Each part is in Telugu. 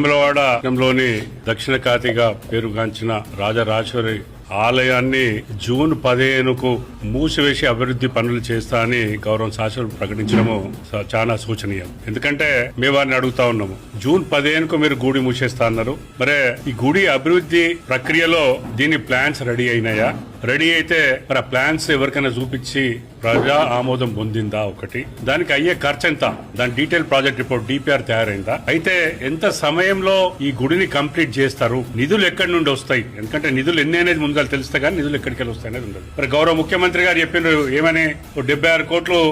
వేములవాడలోని దక్షిణ కాతిగా పేరుగాంచిన రాజరాజేశ్వరి ఆలయాన్ని జూన్ పదిహేనుకు మూసివేసి అభివృద్ధి పనులు చేస్తా అని గౌరవ శాసనం ప్రకటించడము చాలా సూచనీయం. ఎందుకంటే మేము వారిని అడుగుతా ఉన్నాము. జూన్ పదిహేనుకు మీరు గుడి మూసేస్తా అన్నారు. మరే ఈ గుడి అభివృద్ధి ప్రక్రియలో దీని ప్లాన్స్ రెడీ అయినాయా? రెడీ అయితే మరి ఆ ప్లాన్స్ ఎవరికైనా చూపించి ప్రజా ఆమోదం పొందిందా ఒకటి. దానికి అయ్యే ఖర్చు ఎంత? దాని డీటెయిల్ ప్రాజెక్ట్ రిపోర్ట్ డిపిఆర్ తయారైందా? అయితే ఎంత సమయంలో ఈ గుడిని కంప్లీట్ చేస్తారు? నిధులు ఎక్కడి నుండి వస్తాయి? ఎందుకంటే నిధులు ఎన్ని అనేది ముందుగా తెలుస్తా కానీ నిధులు ఎక్కడికి వస్తాయి అనేది ఉండదు. మరి గౌరవ ముఖ్యమంత్రి గారు చెప్పినారు ఏమని? ఓ డెబ్బై ఆరు కోట్లు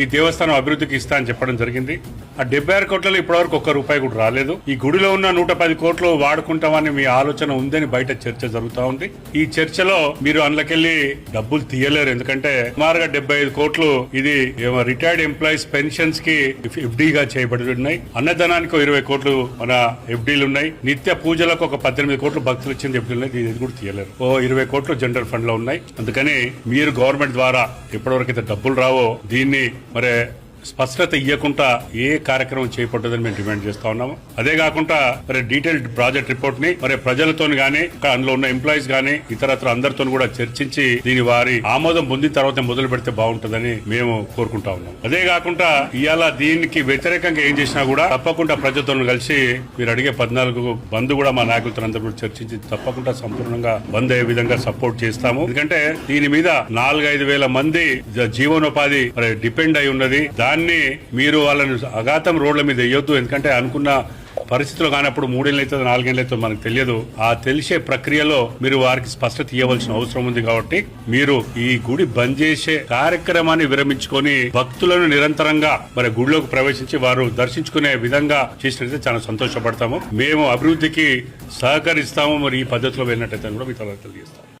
ఈ దేవస్థానం అభివృద్ధికి ఇస్తా అని చెప్పడం జరిగింది. ఆ డెబ్బై ఆరు కోట్లలో ఇప్పటివరకు ఒక్క రూపాయి కూడా రాలేదు. ఈ గుడిలో ఉన్న నూట పది కోట్లు వాడుకుంటామని మీ ఆలోచన ఉందని బయట చర్చ జరుగుతూ ఉంది. ఈ చర్చలో మీరు అందులోకెళ్ళి డబ్బులు తీయలేరు. ఎందుకంటే సుమారుగా డెబ్బై ఐదు కోట్లు ఇది రిటైర్డ్ ఎంప్లాయీస్ పెన్షన్స్కి ఎఫ్డీగా చేయబడి ఉన్నాయి అన్నదానానికి ఇరవై కోట్లు మన ఎఫ్డీలు ఉన్నాయి. నిత్య పూజలకు ఒక పద్దెనిమిది కోట్లు భక్తులు ఇచ్చిన ఎఫ్డీలు ఉన్నాయి. ఇది కూడా తీయలేరు. ఓ ఇరవై కోట్లు జనరల్ ఫండ్లో ఉన్నాయి. అందుకని మీరు గవర్నమెంట్ ద్వారా ఎప్పటివరకు అయితే డబ్బులు రావో దీన్ని మరి స్పష్టత ఇవ్వకుండా ఏ కార్యక్రమం చేపట్టదని మేము డిమాండ్ చేస్తా ఉన్నాము. అదే కాకుండా మరి డీటెయిల్డ్ ప్రాజెక్ట్ రిపోర్ట్ని మరి ప్రజలతో గానీ అందులో ఉన్న ఎంప్లాయీస్ గానీ ఇతరత్ర అందరితో కూడా చర్చించి దీని వారి ఆమోదం పొందిన తర్వాత మొదలు పెడితే బాగుంటుందని మేము కోరుకుంటా ఉన్నాం. అదే కాకుండా ఇవాళ దీనికి వ్యతిరేకంగా ఏం చేసినా కూడా తప్పకుండా ప్రజలతో కలిసి మీరు అడిగే పద్నాలుగు బంద్ కూడా మా నాయకులతో అందరూ కూడా చర్చించి తప్పకుండా సంపూర్ణంగా బంద్ అయ్యే విధంగా సపోర్ట్ చేస్తాము. ఎందుకంటే దీని మీద నాలుగైదు వేల మంది జీవనోపాధి మరి డిపెండ్ అయి ఉన్నది. దాని దాన్ని మీరు వాళ్ళని అఘాతం రోడ్ల మీద వేయొద్దు. ఎందుకంటే అనుకున్న పరిస్థితులు కానప్పుడు మూడేళ్ళు అవుతుంది నాలుగేళ్ళు అవుతుంది మనకు తెలియదు. ఆ తెలిసే ప్రక్రియలో మీరు వారికి స్పష్టత ఇవ్వవలసిన అవసరం ఉంది కాబట్టి మీరు ఈ గుడి బంద్ చేసే కార్యక్రమాన్ని విరమించుకొని భక్తులను నిరంతరంగా మరి గుడిలోకి ప్రవేశించి వారు దర్శించుకునే విధంగా చేసినట్లయితే చాలా సంతోషపడతాము. మేము అభివృద్ధికి సహకరిస్తాము. మరి ఈ పద్ధతిలో వెళ్ళినట్టయితే కూడా మీకు తెలియజేస్తాము.